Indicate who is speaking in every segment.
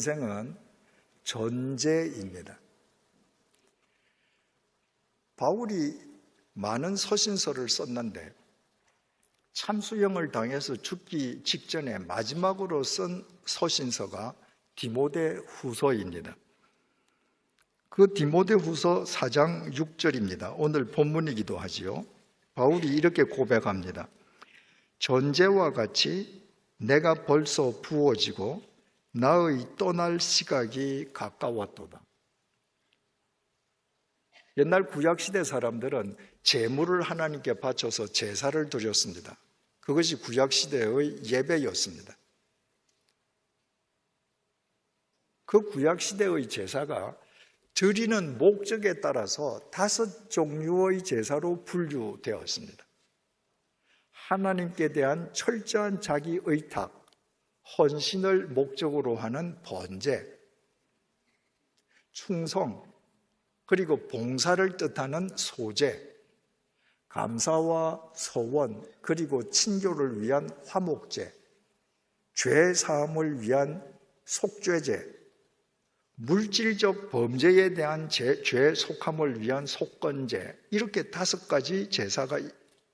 Speaker 1: 인생은 전제입니다. 바울이 많은 서신서를 썼는데 참수형을 당해서 죽기 직전에 마지막으로 쓴 서신서가 디모데 후서입니다. 그 디모데 후서 4장 6절입니다. 오늘 본문이기도 하지요. 바울이 이렇게 고백합니다. 전제와 같이 내가 벌써 부어지고 나의 떠날 시각이 가까웠도다. 옛날 구약시대 사람들은 재물을 하나님께 바쳐서 제사를 드렸습니다. 그것이 구약시대의 예배였습니다. 그 구약시대의 제사가 드리는 목적에 따라서 다섯 종류의 제사로 분류되었습니다. 하나님께 대한 철저한 자기 의탁, 헌신을 목적으로 하는 번제, 충성, 그리고 봉사를 뜻하는 소제, 감사와 서원, 그리고 친교를 위한 화목제, 죄 사함을 위한 속죄제, 물질적 범죄에 대한 죄, 죄 속함을 위한 속건제, 이렇게 다섯 가지 제사가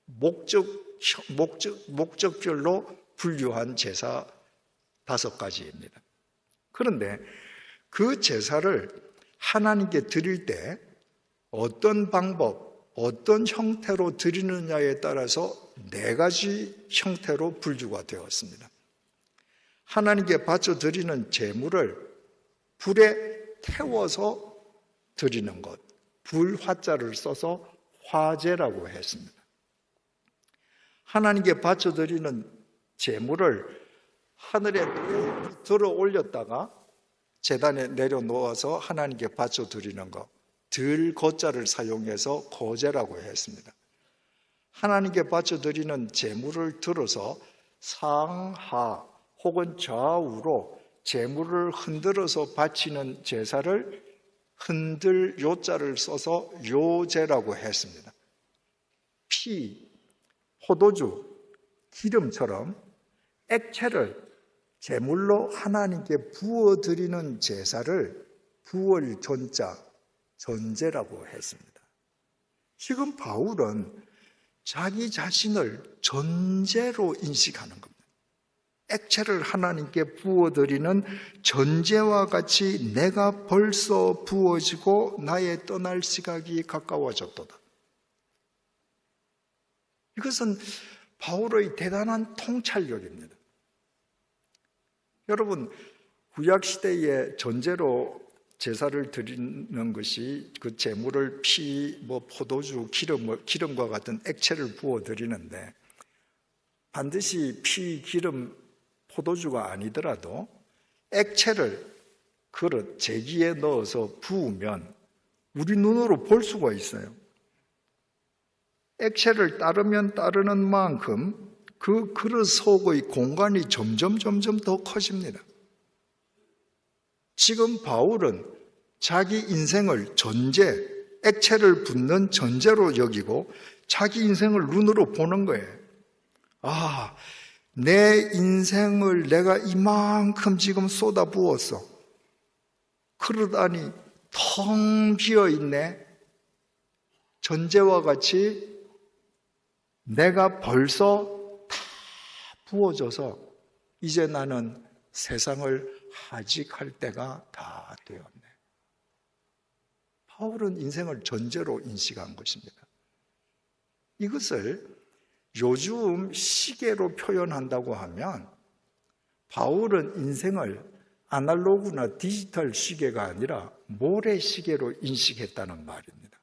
Speaker 1: 목적, 목적, 목적별로 분류한 제사 다섯 가지입니다. 그런데 그 제사를 하나님께 드릴 때 어떤 방법, 어떤 형태로 드리느냐에 따라서 네 가지 형태로 분류가 되었습니다. 하나님께 바쳐 드리는 제물을 불에 태워서 드리는 것, 불 화자를 써서 화제라고 했습니다. 하나님께 바쳐 드리는 제물을 하늘에 들어 올렸다가 재단에 내려놓아서 하나님께 바쳐 드리는 것, 들 거자를 사용해서 거제라고 했습니다. 하나님께 바쳐 드리는 제물을 들어서 상하 혹은 좌우로 제물을 흔들어서 바치는 제사를 흔들 요자를 써서 요제라고 했습니다. 피, 포도주, 기름처럼 액체를 제물로 하나님께 부어 드리는 제사를 부월 전자 전제라고 했습니다. 지금 바울은 자기 자신을 전제로 인식하는 겁니다. 액체를 하나님께 부어드리는 전제와 같이 내가 벌써 부어지고 나의 떠날 시각이 가까워졌도다. 이것은 바울의 대단한 통찰력입니다. 여러분, 구약시대의 전제로 제사를 드리는 것이 그 제물을 피, 뭐 포도주, 기름, 기름과 같은 액체를 부어 드리는데 반드시 피, 기름, 포도주가 아니더라도 액체를 그릇 제기에 넣어서 부으면 우리 눈으로 볼 수가 있어요. 액체를 따르면 따르는 만큼 그 그릇 속의 공간이 점점 점점 더 커집니다. 지금 바울은 자기 인생을 전제, 액체를 붓는 전제로 여기고 자기 인생을 눈으로 보는 거예요. 아, 내 인생을 내가 이만큼 지금 쏟아 부었어. 그러다니 텅 비어 있네. 전제와 같이 내가 벌써 다 부어져서 이제 나는 세상을 하직할 때가 다 되었네. 바울은 인생을 전제로 인식한 것입니다. 이것을 요즘 시계로 표현한다고 하면 바울은 인생을 아날로그나 디지털 시계가 아니라 모래 시계로 인식했다는 말입니다.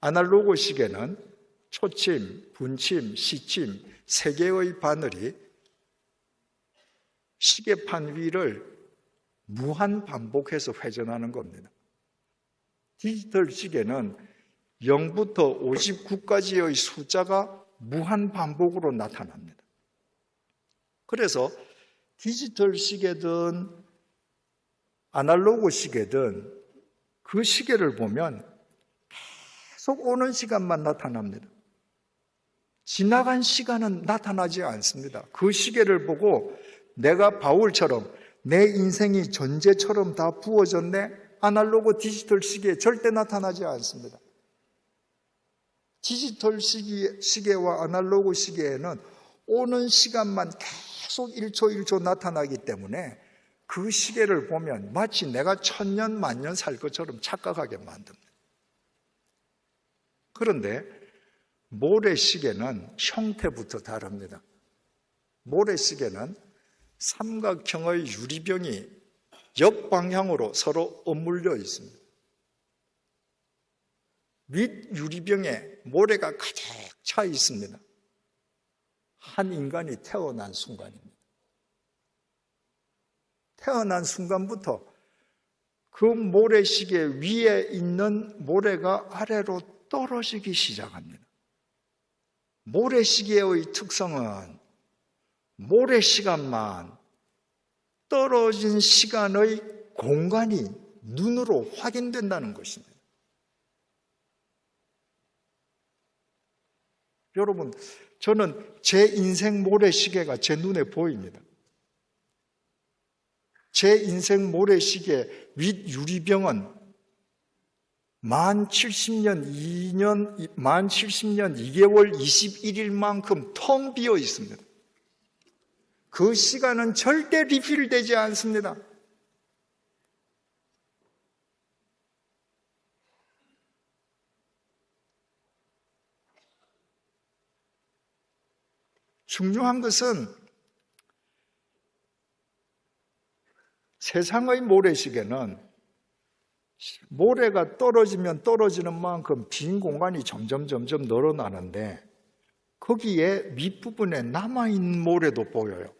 Speaker 1: 아날로그 시계는 초침, 분침, 시침 세 개의 바늘이 시계판 위를 무한 반복해서 회전하는 겁니다. 디지털 시계는 0부터 59까지의 숫자가 무한 반복으로 나타납니다. 그래서 디지털 시계든 아날로그 시계든 그 시계를 보면 계속 오는 시간만 나타납니다. 지나간 시간은 나타나지 않습니다. 그 시계를 보고 내가 바울처럼 내 인생이 전제처럼 다 부어졌네? 아날로그 디지털 시계에 절대 나타나지 않습니다. 디지털 시기, 시계와 아날로그 시계에는 오는 시간만 계속 1초 1초 나타나기 때문에 그 시계를 보면 마치 내가 천년 만년 살 것처럼 착각하게 만듭니다. 그런데 모래시계는 형태부터 다릅니다. 모래시계는 삼각형의 유리병이 역방향으로 서로 어물려 있습니다. 윗 유리병에 모래가 가득 차 있습니다. 한 인간이 태어난 순간입니다. 태어난 순간부터 그 모래시계 위에 있는 모래가 아래로 떨어지기 시작합니다. 모래시계의 특성은 모래 시간만 떨어진 시간의 공간이 눈으로 확인된다는 것입니다. 여러분, 저는 제 인생 모래시계가 제 눈에 보입니다. 제 인생 모래시계 윗 유리병은 만 70년 2년, 만 70년 2개월 21일만큼 텅 비어 있습니다. 그 시간은 절대 리필되지 않습니다. 중요한 것은 세상의 모래시계는 모래가 떨어지면 떨어지는 만큼 빈 공간이 점점 점점 늘어나는데 거기에 밑부분에 남아있는 모래도 보여요.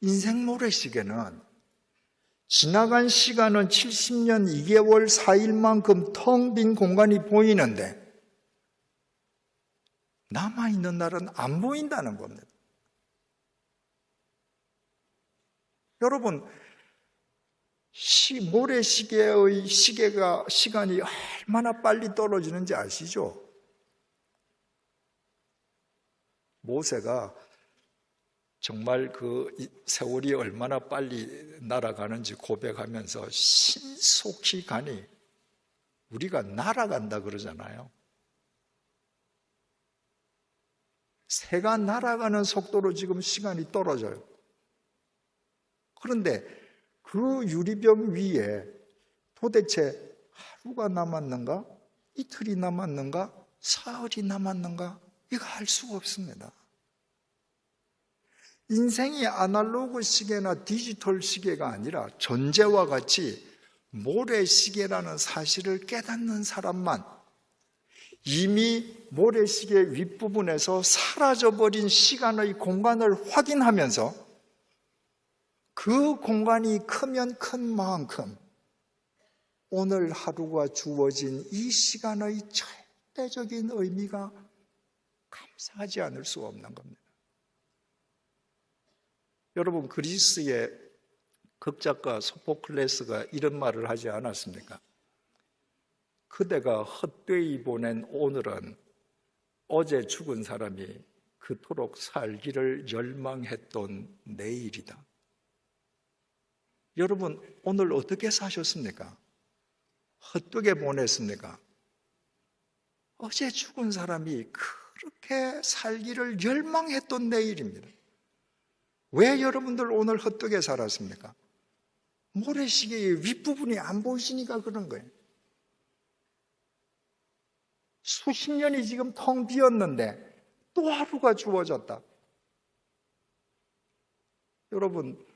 Speaker 1: 인생 모래시계는 지나간 시간은 70년 2개월 4일만큼 텅 빈 공간이 보이는데 남아있는 날은 안 보인다는 겁니다. 여러분, 시, 모래시계의 시계가 시간이 얼마나 빨리 떨어지는지 아시죠? 모세가 정말 그 세월이 얼마나 빨리 날아가는지 고백하면서 신속히 가니 우리가 날아간다 그러잖아요. 새가 날아가는 속도로 지금 시간이 떨어져요. 그런데 그 유리병 위에 도대체 하루가 남았는가? 이틀이 남았는가? 사흘이 남았는가? 이거 알 수가 없습니다. 인생이 아날로그 시계나 디지털 시계가 아니라 전제와 같이 모래시계라는 사실을 깨닫는 사람만 이미 모래시계 윗부분에서 사라져버린 시간의 공간을 확인하면서 그 공간이 크면 큰 만큼 오늘 하루가 주어진 이 시간의 절대적인 의미가 감사하지 않을 수 없는 겁니다. 여러분 그리스의 극작가 소포클레스가 이런 말을 하지 않았습니까? 그대가 헛되이 보낸 오늘은 어제 죽은 사람이 그토록 살기를 열망했던 내일이다. 여러분 오늘 어떻게 사셨습니까? 헛되게 보냈습니까? 어제 죽은 사람이 그렇게 살기를 열망했던 내일입니다. 왜 여러분들 오늘 헛되게 살았습니까? 모래시계의 윗부분이 안 보이시니까 그런 거예요. 수십 년이 지금 텅 비었는데 또 하루가 주어졌다. 여러분,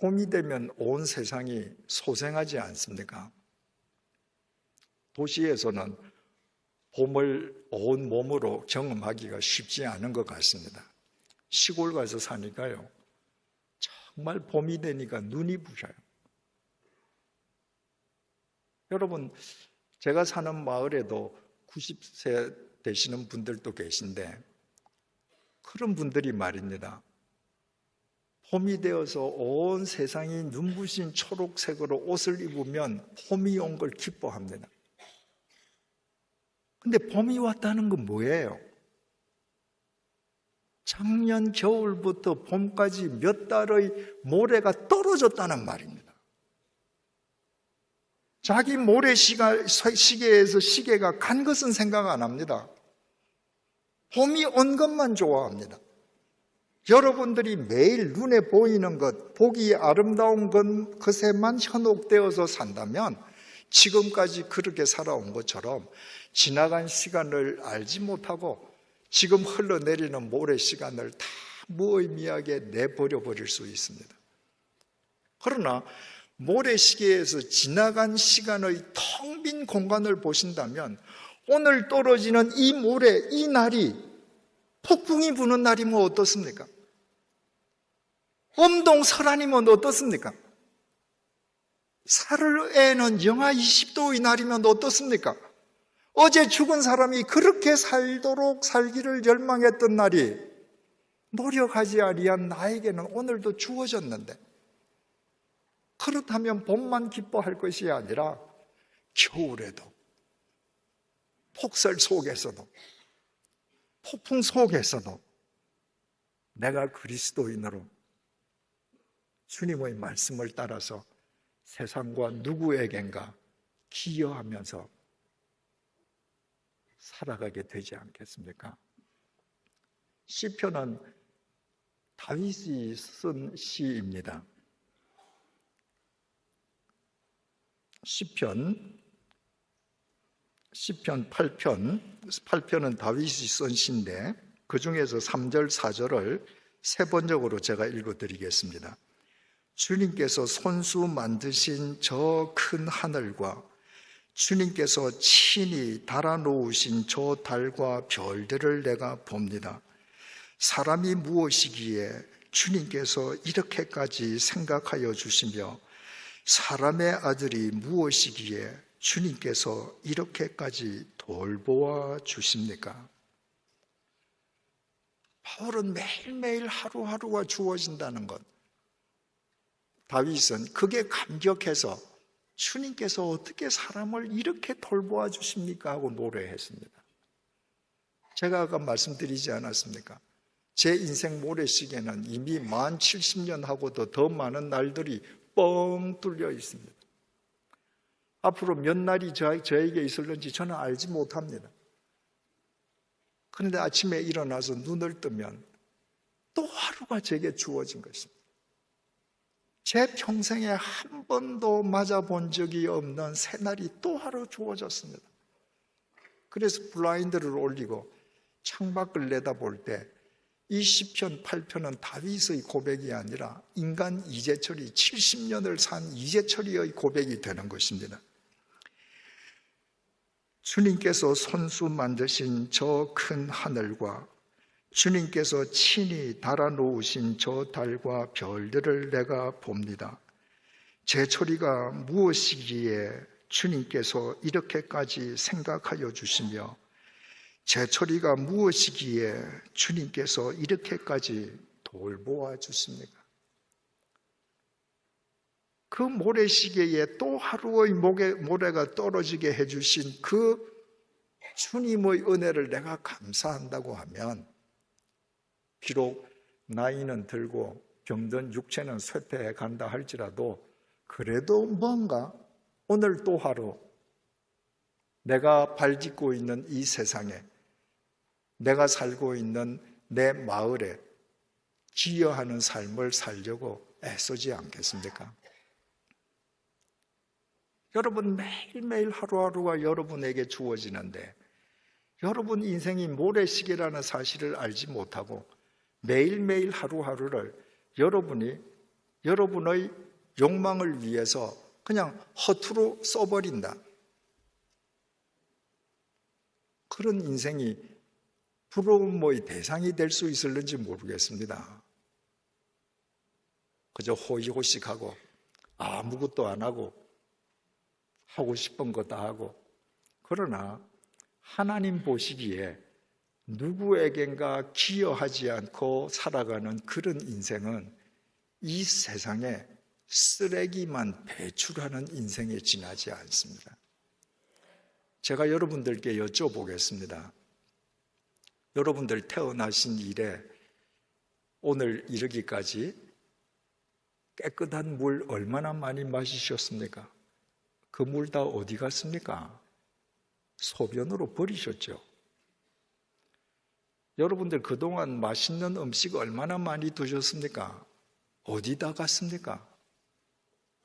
Speaker 1: 봄이 되면 온 세상이 소생하지 않습니까? 도시에서는 봄을 온 몸으로 경험하기가 쉽지 않은 것 같습니다. 시골 가서 사니까요. 정말 봄이 되니까 눈이 부셔요. 여러분, 제가 사는 마을에도 90세 되시는 분들도 계신데, 그런 분들이 말입니다. 봄이 되어서 온 세상이 눈부신 초록색으로 옷을 입으면 봄이 온 걸 기뻐합니다. 근데 봄이 왔다는 건 뭐예요? 작년 겨울부터 봄까지 몇 달의 모래가 떨어졌다는 말입니다. 자기 모래 시계에서 시계가 간 것은 생각 안 합니다. 봄이 온 것만 좋아합니다. 여러분들이 매일 눈에 보이는 것, 보기 아름다운 것, 것에만 현혹되어서 산다면 지금까지 그렇게 살아온 것처럼 지나간 시간을 알지 못하고 지금 흘러내리는 모래 시간을 다 무의미하게 내버려 버릴 수 있습니다. 그러나 모래시계에서 지나간 시간의 텅 빈 공간을 보신다면 오늘 떨어지는 이 모래, 이 날이 폭풍이 부는 날이면 어떻습니까? 엄동설한이면 어떻습니까? 사흘에는 영하 20도의 날이면 어떻습니까? 어제 죽은 사람이 그렇게 살도록 살기를 열망했던 날이 노력하지 아니한 나에게는 오늘도 주어졌는데 그렇다면 봄만 기뻐할 것이 아니라 겨울에도 폭설 속에서도 폭풍 속에서도 내가 그리스도인으로 주님의 말씀을 따라서 세상과 누구에겐가 기여하면서 살아가게 되지 않겠습니까? 시편은 다윗이 쓴 시입니다. 시편 시편 8편 8편은 다윗이 쓴 시인데 그 중에서 3절 4절을 세 번역으로 제가 읽어 드리겠습니다. 주님께서 손수 만드신 저 큰 하늘과 주님께서 친히 달아놓으신 저 달과 별들을 내가 봅니다. 사람이 무엇이기에 주님께서 이렇게까지 생각하여 주시며 사람의 아들이 무엇이기에 주님께서 이렇게까지 돌보아 주십니까? 바울은 매일매일 하루하루가 주어진다는 것. 다윗은 그게 감격해서 주님께서 어떻게 사람을 이렇게 돌보아 주십니까? 하고 노래했습니다. 제가 아까 말씀드리지 않았습니까? 제 인생 모래시계는 이미 만 70년 하고도 더 많은 날들이 뻥 뚫려 있습니다. 앞으로 몇 날이 저, 저에게 있을는지 저는 알지 못합니다. 그런데 아침에 일어나서 눈을 뜨면 또 하루가 제게 주어진 것입니다. 제 평생에 한 번도 맞아본 적이 없는 새날이 또 하루 주어졌습니다. 그래서 블라인드를 올리고 창밖을 내다볼 때 이 시편 8편은 다윗의 고백이 아니라 인간 이재철이 70년을 산 이재철이의 고백이 되는 것입니다. 주님께서 손수 만드신 저 큰 하늘과 주님께서 친히 달아놓으신 저 달과 별들을 내가 봅니다. 제 소리가 무엇이기에 주님께서 이렇게까지 생각하여 주시며 제 소리가 무엇이기에 주님께서 이렇게까지 돌보아 주십니까? 그 모래시계에 또 하루의 모래, 모래가 떨어지게 해주신 그 주님의 은혜를 내가 감사한다고 하면 비록 나이는 들고 병든 육체는 쇠퇴해 간다 할지라도 그래도 뭔가 오늘 또 하루 내가 발짓고 있는 이 세상에 내가 살고 있는 내 마을에 기여하는 삶을 살려고 애쓰지 않겠습니까? 여러분 매일매일 하루하루가 여러분에게 주어지는데 여러분 인생이 모래시계라는 사실을 알지 못하고 매일매일 하루하루를 여러분이 여러분의 욕망을 위해서 그냥 허투루 써버린다. 그런 인생이 부러움의 대상이 될 수 있을는지 모르겠습니다. 그저 호의호식하고 아무것도 안 하고 하고 싶은 거 다 하고 그러나 하나님 보시기에 누구에겐가 기여하지 않고 살아가는 그런 인생은 이 세상에 쓰레기만 배출하는 인생에 지나지 않습니다. 제가 여러분들께 여쭤보겠습니다. 여러분들 태어나신 이래 오늘 이르기까지 깨끗한 물 얼마나 많이 마시셨습니까? 그 물 다 어디 갔습니까? 소변으로 버리셨죠. 여러분들 그동안 맛있는 음식 얼마나 많이 드셨습니까? 어디다 갔습니까?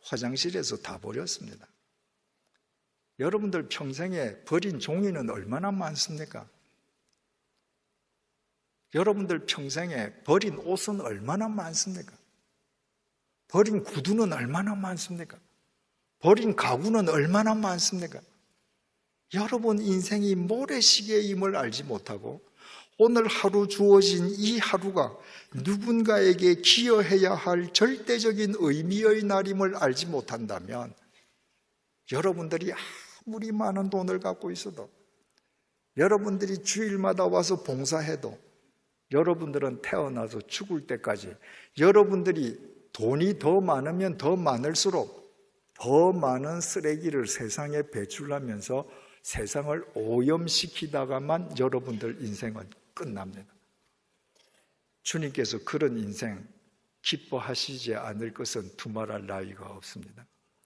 Speaker 1: 화장실에서 다 버렸습니다. 여러분들 평생에 버린 종이는 얼마나 많습니까? 여러분들 평생에 버린 옷은 얼마나 많습니까? 버린 구두는 얼마나 많습니까? 버린 가구는 얼마나 많습니까? 여러분 인생이 모래시계임을 알지 못하고 오늘 하루 주어진 이 하루가 누군가에게 기여해야 할 절대적인 의미의 날임을 알지 못한다면 여러분들이 아무리 많은 돈을 갖고 있어도 여러분들이 주일마다 와서 봉사해도 여러분들은 태어나서 죽을 때까지 여러분들이 돈이 더 많으면 더 많을수록 더 많은 쓰레기를 세상에 배출하면서 세상을 오염시키다가만 여러분들 인생은 끝납니다. 주님께서 그런 인생 기뻐하시지 않을 것은 두말할 나위가 없습니다.